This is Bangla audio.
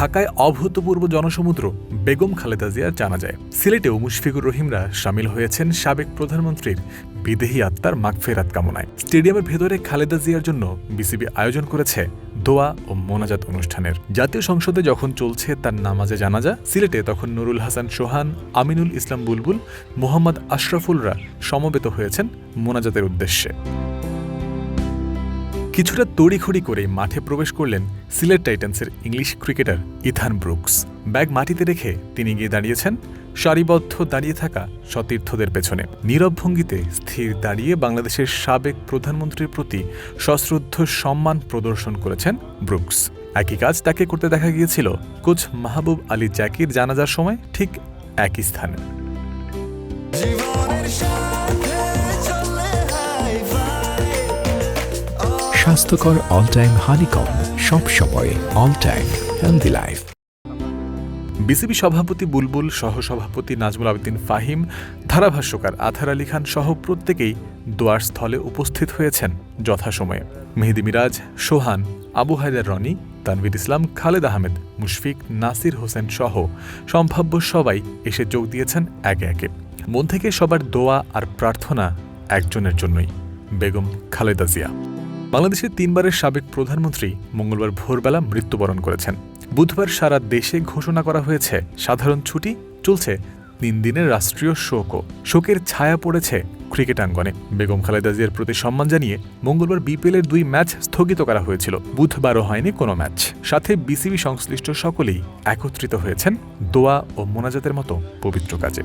ঢাকায় অভূতপূর্ব জনসমুদ্র, বেগম খালেদা জিয়ার জানা যায়। সিলেটেও মুশফিকুর রহিমরা সামিল হয়েছেন সাবেক প্রধানমন্ত্রীর বিদেহী আত্মার মাগফেরাত কামনায়। স্টেডিয়ামের ভেতরে খালেদা জিয়ার জন্য বিসিবি আয়োজন করেছে দোয়া ও মোনাজাত অনুষ্ঠানের। জাতীয় সংসদে যখন চলছে তার নামাজে জানাজা, সিলেটে তখন নুরুল হাসান সোহান, আমিনুল ইসলাম বুলবুল, মোহাম্মদ আশরাফুলরা সমবেত হয়েছেন মোনাজাতের উদ্দেশ্যে। কিছুটা তড়িঘড়ি করে মাঠে প্রবেশ করলেন Sylhet টাইটান্সের English cricketer Ethan Brooks. Bag মাটিতে রেখে তিনি গিয়ে দাঁড়িয়েছেন, সারিবদ্ধ দাঁড়িয়ে থাকা সতীর্থদের পেছনে। নীরব ভঙ্গিতে স্থির দাঁড়িয়ে বাংলাদেশের সাবেক প্রধানমন্ত্রীর প্রতি সশ্রদ্ধ সম্মান প্রদর্শন করেছেন ব্রুকস। একই কাজ তাকে করতে দেখা গিয়েছিল কোচ মাহবুব আলী জাকির জানাজার সময় ঠিক একই স্থানে। স্বাস্থ্যকর অল টাইম হানিকম সব সময় all time healthy life BCB সভাপতি বুলবুল সহসভাপতি নাজমুল আবেদিন ফাহিম, ধারাভাষ্যকার আথার আলী খান সহ প্রত্যেকেই দোয়ার স্থলে উপস্থিত হয়েছেন যথাসময়ে। মেহেদি মিরাজ, সোহান, আবু হায়দার রনি, তানভীর ইসলাম, খালেদ আহমেদ, মুশফিক, নাসির হোসেন সহ সম্ভাব্য সবাই এসে যোগ দিয়েছেন একে একে। মন থেকে সবার দোয়া আর প্রার্থনা একজনের জন্যই। বেগম খালেদা জিয়া। বাংলাদেশের তিনবারের সাবেক প্রধানমন্ত্রী মঙ্গলবার ভোরবেলা মৃত্যুবরণ করেছেন। বুধবার সারা দেশে ঘোষণা করা হয়েছে, সাধারণ ছুটি চলছে, তিন দিনের রাষ্ট্রীয় শোকও। শোকের ছায়া পড়েছে ক্রিকেট আঙ্গনে বেগম খালেদা জিয়ার প্রতি সম্মান জানিয়ে মঙ্গলবার বিপিএলের দুই ম্যাচ স্থগিত করা হয়েছিল। বুধবারও হয়নি কোনো ম্যাচ। সাথে বিসিবি সংশ্লিষ্ট সকলেই একত্রিত হয়েছেন দোয়া ও মোনাজাতের মতো পবিত্র কাজে।